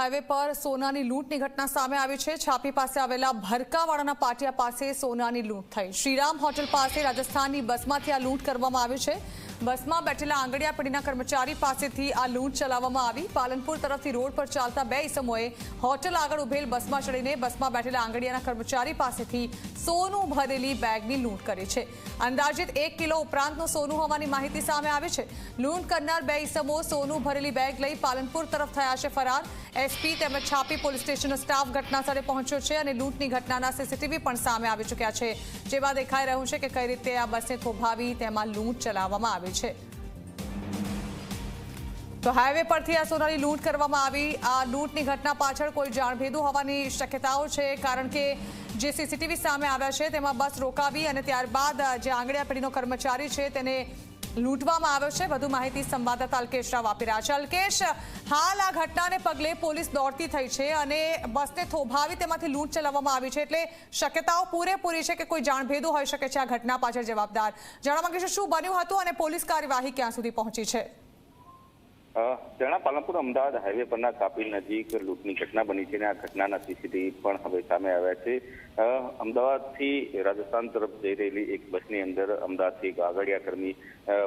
Highway પર સોનાની લૂંટની ઘટના સામે આવી છે. છાપી પાસે આવેલા ભરકાવાડાના પાટિયા પાસે સોનાની લૂંટ થઈ. શ્રીરામ હોટલ પાસે રાજસ્થાનની બસમાંથી આ લૂંટ કરવામાં આવી છે. બસમાં બેઠેલા આંગડિયા પેઢીના કર્મચારી પાસેથી આ લૂંટ ચલાવવામાં આવી. પાલનપુર તરફથી રોડ પર ચાલતા બે ઇસમોએ હોટલ આગળ ઉભેલ બસમાં ચડીને બસમાં બેઠેલા આંગડિયાના કર્મચારી પાસેથી સોનું ભરેલી બેગની લૂંટ કરી છે. અંદાજિત એક કિલો ઉપરાંતનું સોનું હોવાની માહિતી સામે આવી છે. લૂંટ કરનાર બે ઇસમો સોનું ભરેલી બેગ લઈ પાલનપુર તરફ થયા છે ફરાર. એસપી તેમજ છાપી પોલીસ સ્ટેશનનો સ્ટાફ ઘટના સ્થળે પહોંચ્યો છે અને લૂંટની ઘટનાના સીસીટીવી પણ સામે આવી ચૂક્યા છે. જેમાં દેખાઈ રહ્યું છે કે કઈ રીતે આ બસને થોભાવી તેમાં લૂંટ ચલાવવામાં આવી છે. તો હાઈવે પરથી આ સોનાની લૂંટ કરવામાં આવી. આ લૂંટની ઘટના પાછળ કોઈ જાણભેદું હોવાની શક્યતાઓ છે, કારણ કે જે સીસીટીવી સામે આવ્યા છે, તેમાં બસ રોકાવી અને ત્યારબાદ જે આંગડિયા પેઢીનો કર્મચારી છે, તેને લૂંટવામાં આવ્યો છે. વધુ માહિતી સંવાદદાતા અલ્કેશ રાવ આપી રહ્યા છે. અલ્કેશ, હાલ આ ઘટનાને પગલે પોલીસ દોડતી થઈ છે અને બસને થોભાવી તેમાંથી લૂંટ ચલાવવામાં આવી છે. એટલે શક્યતાઓ પૂરેપૂરી છે કે કોઈ જાણભેદું હોઈ શકે છે આ ઘટના પાછળ જવાબદાર. જાણવા માંગીશું શું બન્યું હતું અને પોલીસ કાર્યવાહી ક્યાં સુધી પહોંચી છે? તેના પાલનપુર અમદાવાદ હાઈવે પરના કાપી નજીક લૂંટની ઘટના બની છે અને આ ઘટનાના સીસીટીવી પણ હવે સામે આવ્યા છે. અમદાવાદથી રાજસ્થાન તરફ જઈ રહેલી એક બસની અંદર અમદાવાદથી આગળિયા કર્મી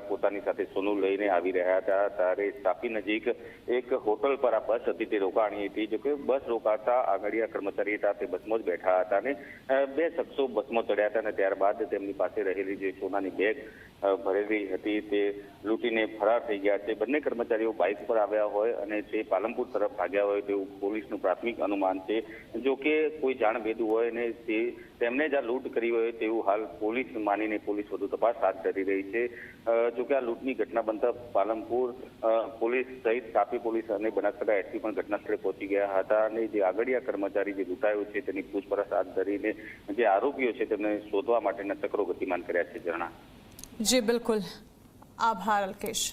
પોતાની સાથે સોનું લઈને આવી રહ્યા હતા. ત્યારે તાપી નજીક એક હોટલ પર આ બસ હતી, તે રોકાણી હતી. જોકે બસ રોકાતા આગળિયા કર્મચારી હતા, તે બસમાં જ બેઠા હતા અને બે શખ્સો બસમાં ચડ્યા હતા અને ત્યારબાદ તેમની પાસે રહેલી જે સોનાની બેગ ભરેલી હતી, તે લૂંટીને ફરાર થઈ ગયા છે. બંને કર્મચારીઓ બાઇક પર આવ્યા હોય અને તે પાલનપુર તરફ ભાગ્યા હોય તેવું પોલીસનું પ્રાથમિક અનુમાન છે. જો કે કોઈ જાણભેદુ હોય ને તે તેમને જ આ લૂંટ કરી હોય તેવું હાલ પોલીસ માનીને પોલીસ વધુ તપાસ હાથ ધરી રહી છે. જો કે આ લૂંટની ઘટના બનતા પાલનપુર પોલીસ સહિત તાપી પોલીસ અને બનાસકાંઠા એસપી પણ ઘટના સ્થળે પહોંચી ગયા હતા અને જે આગળિયા કર્મચારી જે લૂંટાયો છે તેની પૂછપરછ હાથ ધરીને જે આરોપીઓ છે તેમને શોધવા માટેના ચક્રો ગતિમાન કર્યા છે. જણા જી બિલકુલ આભાર અલ્કેશ